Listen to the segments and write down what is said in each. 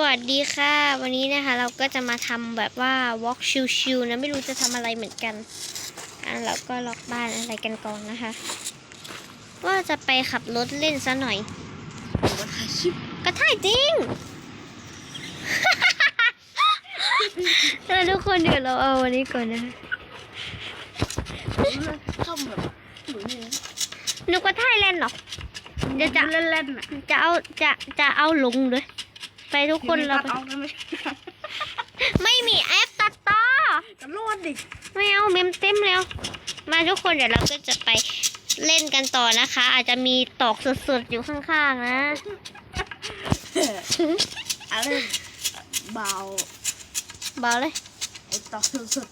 วัสดีค่ะ วันนี้นะคะเราก็จะมาทำแบบว่า walk ชิวๆนะไม่รู้จะทำอะไรเหมือนกันอะเราก็ล็อกบ้านอะไรกันก่อนนะคะ ว่าจะไปขับรถเล่นซะหน่อยว่าถ่ายคลิปก็ถ่ายจริงเออทุกคนเดี๋ยวเราเอาวันนี้ก่อนนะทำแบบหนนี่นะนึกว่าถ่ายเล่นหรอเดี๋ยวจะเล่นๆอะจะเอาจะจะเอาลงเลย ไปทุกคนเราตัดไป เอากันไม่ไม่มีแอปตัดต่อกันโลดดิไม่เอาเมมเต็มแล้ว มาทุกคนเดี๋ยวเราก็จะไปเล่นกันต่อนะคะ อาจจะมีตอกสดๆอยู่ข้างๆนะ อะไรเบาเบาเลย ไอ้ต่อสุด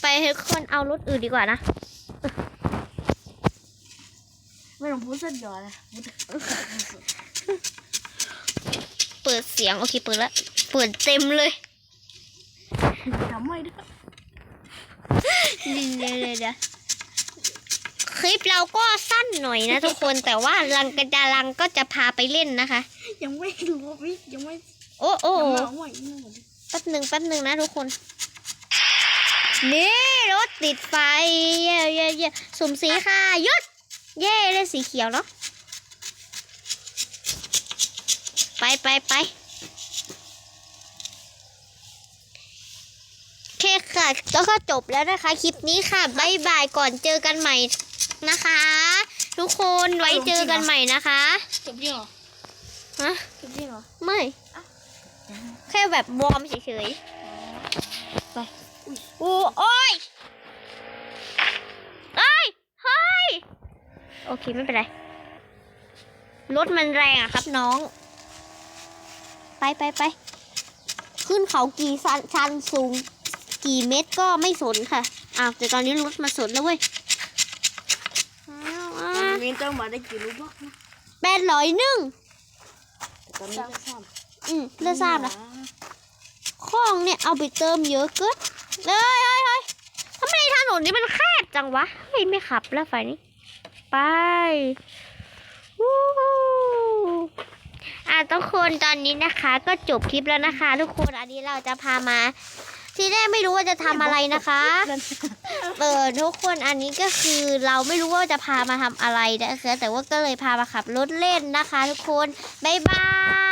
ไปทุกคนเอารถอื่นดีกว่านะ ๆไม่ต้องพูดเส้นยอนะพูดเปิดเสียงโอเคเปิดแล้วเปิดเต็มเลยทำไม่ได้เดี๋ยวเดี๋ยวเดี๋ยวคลิปเราก็สั้นหน่อยนะทุกคนแต่ว่าลังกระดาลังก็จะพาไปเล่นนะคะ ยังไม่รู้วิยังไม่โอ้โอ้ยังโอ้ไม่เอาใหม่นี่หมดแป๊บหนึ่งแป๊บหนึ่งนะทุกคน นี่รถติดไฟเย่เย่เย่สุ่มสีค่ะหยุดเย่ได้สีเขียวเนาะ ไปไปไปโอเคค่ะ แล้วก็จบแล้วนะคะ คลิปนี้ค่ะบายบายก่อนเจอกันใหม่นะคะ ทุกคนไว้เจอกันใหม่นะคะจบจริงเหรอฮะจบจริงเหรอไม่ แค่แบบวอร์มเฉยๆไปโอ้โอ้ยเอ้ยเฮ้ยโอเคไม่เป็นไรรถมันแรงอะครับน้อง ไปไปไป ขึ้นเขากี่ชันชันสูง กี่เมตรก็ไม่สนค่ะอ้าวแต่ตอนนี้รถมาสนแล้วเว้ยอ้าวอ้าเมนเตอร์มาได้กี่รูปบ้างนะแปดร้อยหนึ่งแต่ตอนนี้จะทราบอืมเลือกทราบนะของเนี่ยเอาไปเติมเยอะเกินเฮ้ยเฮ้ยเฮ้ยทำไมถนนนี้มันแคบจังวะเฮ้ยไม่ขับแล้วไฟนี้ ไปวู้ฮู้อะ ทุกคนตอนนี้นะคะ ก็จบคลิปแล้วนะคะ ทุกคนอันนี้เราจะพามา ที่แรกไม่รู้ว่าจะทำอะไรนะคะเออทุกคนอันนี้ก็คือเราไม่รู้ว่าจะพามาทำอะไรนะคะแต่ว่าก็เลยพามาขับรถเล่นนะคะ ทุกคนบ๊ายบาย